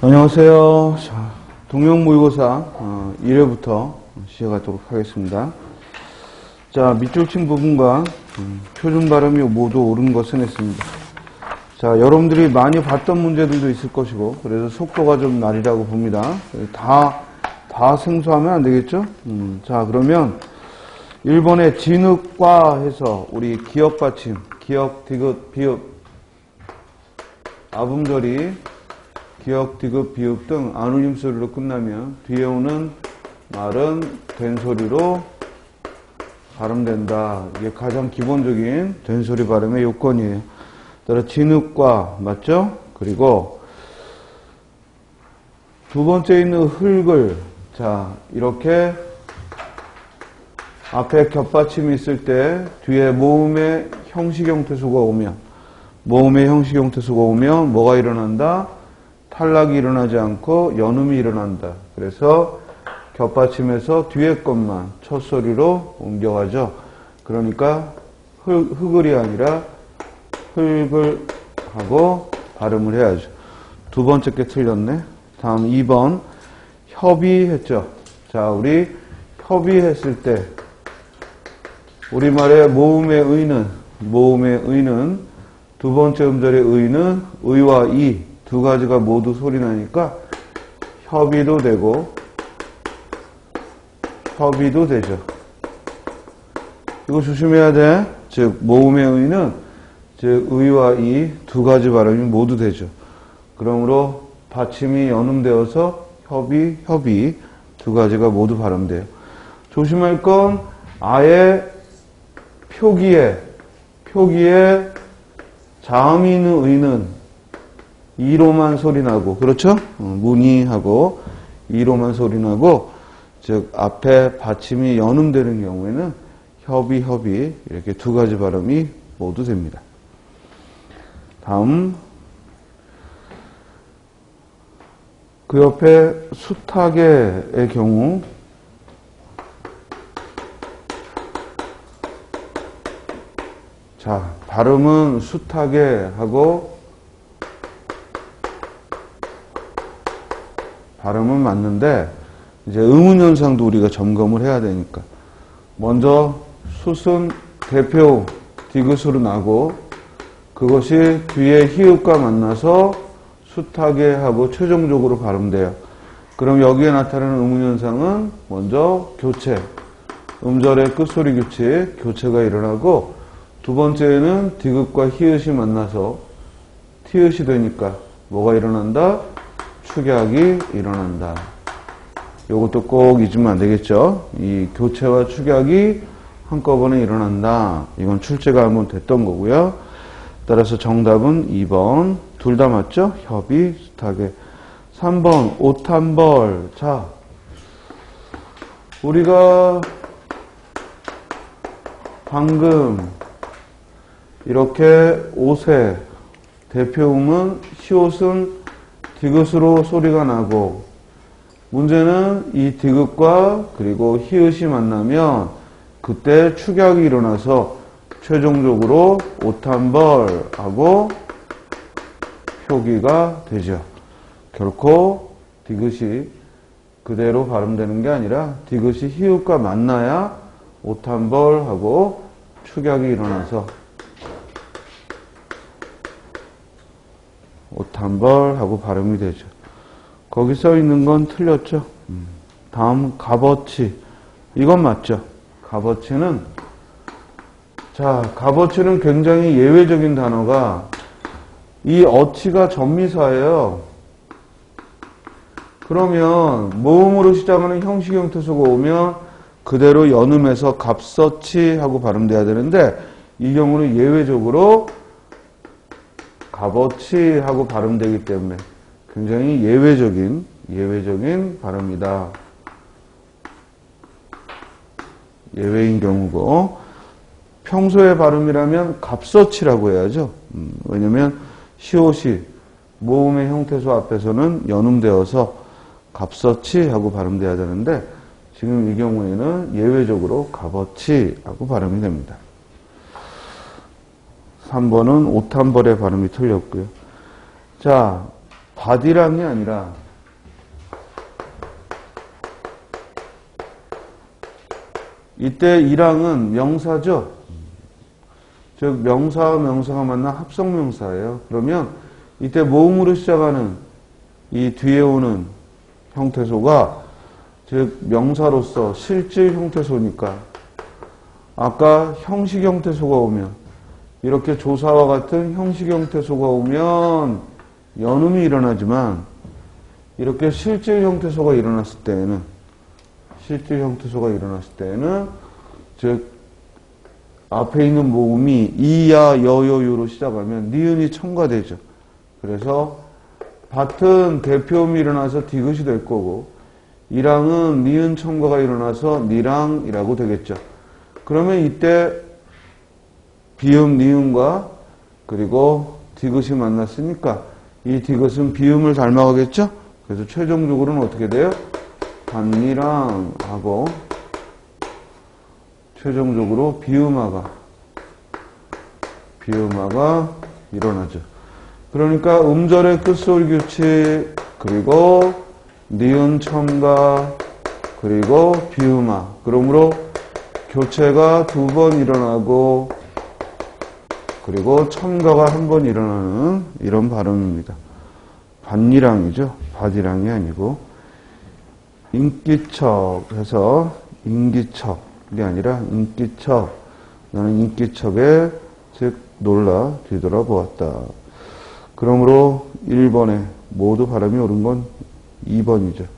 안녕하세요. 자, 동영 모의고사 어, 1회부터 시작하도록 하겠습니다. 자, 밑줄 친 부분과 음, 표준 발음이 모두 옳은 것은 했습니다. 자, 여러분들이 많이 봤던 문제들도 있을 것이고, 그래서 속도가 좀 나리라고 봅니다. 다, 다 생소하면 안 되겠죠? 음, 자, 그러면 1번에 진흙과 해서 우리 기억 받침, 기억, 디귿, 비읍, 아분절이 기억, 디귿, 비읍 등 안울림 소리로 끝나면 뒤에 오는 말은 된 소리로 발음된다. 이게 가장 기본적인 된 소리 발음의 요건이에요. 따라 진흙과 맞죠? 그리고 두 번째 있는 흙을 자 이렇게 앞에 겹받침이 있을 때 뒤에 모음의 형식 형태수가 오면 모음의 형식 형태수가 오면 뭐가 일어난다? 탈락이 일어나지 않고 연음이 일어난다. 그래서 겹받침에서 뒤에 것만 첫 소리로 옮겨가죠. 그러니까 흙, 흙을이 아니라 흙을 하고 발음을 해야죠. 두 번째 게 틀렸네. 다음 2번 협의했죠. 자, 우리 협의했을 때 우리말의 모음의 의는 모음의 의는 두 번째 음절의 의는 의와 이 두 가지가 모두 소리 나니까 협의도 되고 협의도 되죠. 이거 조심해야 돼. 즉 모음의 의는 즉 의와 이 두 가지 발음이 모두 되죠. 그러므로 받침이 연음되어서 협의, 협의 두 가지가 모두 발음돼요. 조심할 건 아예 표기에 표기에 자음이 있는 의는 이로만 소리 나고 그렇죠? 어, 문의하고 이로만 소리 나고 즉 앞에 받침이 연음되는 경우에는 협의 협의 이렇게 두 가지 발음이 모두 됩니다. 다음 그 옆에 수탉의 경우 자 발음은 수탉에 하고 발음은 맞는데 이제 의문 현상도 우리가 점검을 해야 되니까 먼저 숫은 대표 디귿으로 나고 그것이 뒤에 히읗과 만나서 숱하게 하고 최종적으로 발음돼요. 그럼 여기에 나타나는 의문 현상은 먼저 교체, 음절의 끝소리 규칙, 교체가 일어나고 두 번째는 디귿과 히읗이 만나서 티읕이 되니까 뭐가 일어난다? 축약이 일어난다. 이것도 꼭 잊으면 안 되겠죠? 이 교체와 축약이 한꺼번에 일어난다. 이건 출제가 한번 됐던 거고요. 따라서 정답은 2번. 둘 다 맞죠? 협의, 수탉에. 3번, 옷한 벌. 자, 우리가 방금 이렇게 옷의 대표음은 시옷은 디귿으로 소리가 나고 문제는 이 디귿과 그리고 히읗이 만나면 그때 축약이 일어나서 최종적으로 옷한벌 하고 표기가 되죠. 결코 디귿이 그대로 발음되는 게 아니라 디귿이 히읗과 만나야 옷한벌 하고 축약이 일어나서 옷한벌 하고 발음이 되죠. 거기 써 있는 건 틀렸죠. 음. 다음 값어치 이건 맞죠. 값어치는 자 값어치는 굉장히 예외적인 단어가 이 어치가 전미사예요. 그러면 모음으로 시작하는 형식 형태수가 오면 그대로 연음해서 값서치 하고 발음돼야 되는데 이 경우는 예외적으로 값어치 하고 발음되기 때문에 굉장히 예외적인 예외적인 발음이다. 예외인 경우고 평소의 발음이라면 값서치라고 해야죠. 음, 왜냐면 시옷이 모음의 형태수 앞에서는 연음되어서 값서치 하고 발음돼야 되는데 지금 이 경우에는 예외적으로 값어치 하고 발음이 됩니다. 3번은 옷한 벌의 발음이 틀렸고요. 자, 바디랑이 아니라 이때 이랑은 명사죠. 즉 명사와 명사가 만난 합성 명사예요. 그러면 이때 모음으로 시작하는 이 뒤에 오는 형태소가 즉 명사로서 실질 형태소니까 아까 형식 형태소가 오면 이렇게 조사와 같은 형식 형태소가 오면 연음이 일어나지만 이렇게 실질 형태소가 일어났을 때에는 실질 형태소가 일어났을 때에는 즉 앞에 있는 모음이 이야 여여유로 시작하면 니은이 첨가되죠. 그래서 밭은 대표음이 일어나서 디귿이 될 거고 이랑은 니은 첨가가 일어나서 니랑이라고 되겠죠. 그러면 이때 비음 니은과 그리고 디귿이 만났으니까 이 디귿은 비음을 닮아가겠죠? 그래서 최종적으로는 어떻게 돼요? 반니랑 하고 최종적으로 비음화가 비음화가 일어나죠. 그러니까 음절의 끝소리 규칙 그리고 니은 첨가 그리고 비음화 그러므로 교체가 두 번 일어나고 그리고 첨가가 한 번 일어나는 이런 발음입니다. 반니랑이죠. 바디랑이 아니고 인기척 해서 인기척이 아니라 인기척 나는 인기척에 즉 놀라 뒤돌아보았다. 그러므로 1번에 모두 발음이 옳은 건 2번이죠.